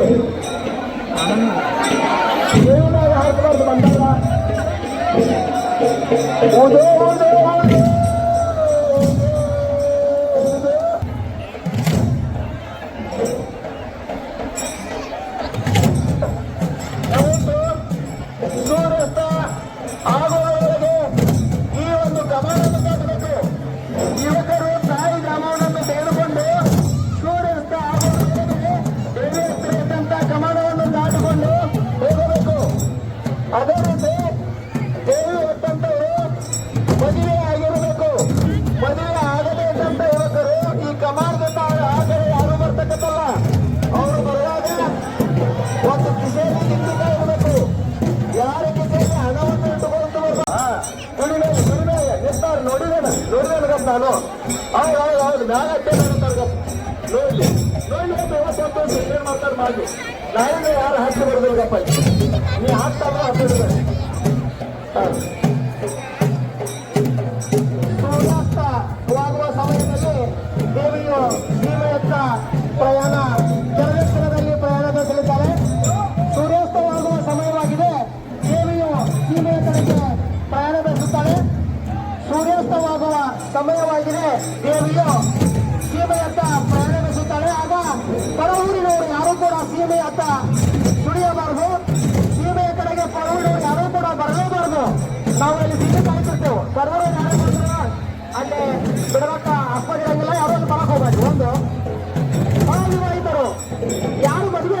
Thank you. A ನೋಡಿದೇನ ನೋಡಿದೇನ ನಾನು ಹೌದು ಹೌದು ಹೌದು ನಾನು ನೋಡಿ ನೋಡ್ಲಿ ಗಪ್ಪ ಇವತ್ತು ಮಾಡ್ತಾರೆ ಮಾಡಿ ನಾಯಿಂದ ಯಾರು ಹಾಕಿ ಬರೋದಿಲ್ಲ ಗಪ್ಪ ನೀ ಹಾಕ್ತಾ ಹಾಕಿದ್ರೆ ಸೂರ್ಯಾಸ್ತವಾಗುವ ಸಮಯವಾಗಿದೆ. ದೇವಿಯು ಸೀಮೆಯತ್ತ ಪ್ರಯಾಣ ಬೆಳೆಸುತ್ತಾಳೆ ಆಗ ಪರವೂರಿನವರು ಯಾರೂ ಕೂಡ ಸೀಮೆಯತ್ತ ಸುಳಿಯಬಾರದು ಸೀಮೆಯ ಕಡೆಗೆ ಪರವೂರಿನವರು ಯಾರೂ ಕೂಡ ಬರಲೇಬಾರದು. ನಾವು ಅಲ್ಲಿ ಸೀಮೆ ಕಾಯ್ತಿರ್ತೇವೆ ಬರೋರು ಯಾರು ಅಲ್ಲಿ ಬಿಡಬೇಕ ಅಪ್ಪಗಿರಂಗಿಲ್ಲ ಯಾರು ಅಲ್ಲಿ ಬರಕ್ ಹೋಗ್ಬೇಕು ಒಂದು. ಅವಿವಾಹಿತರು ಯಾರು ಮದುವೆ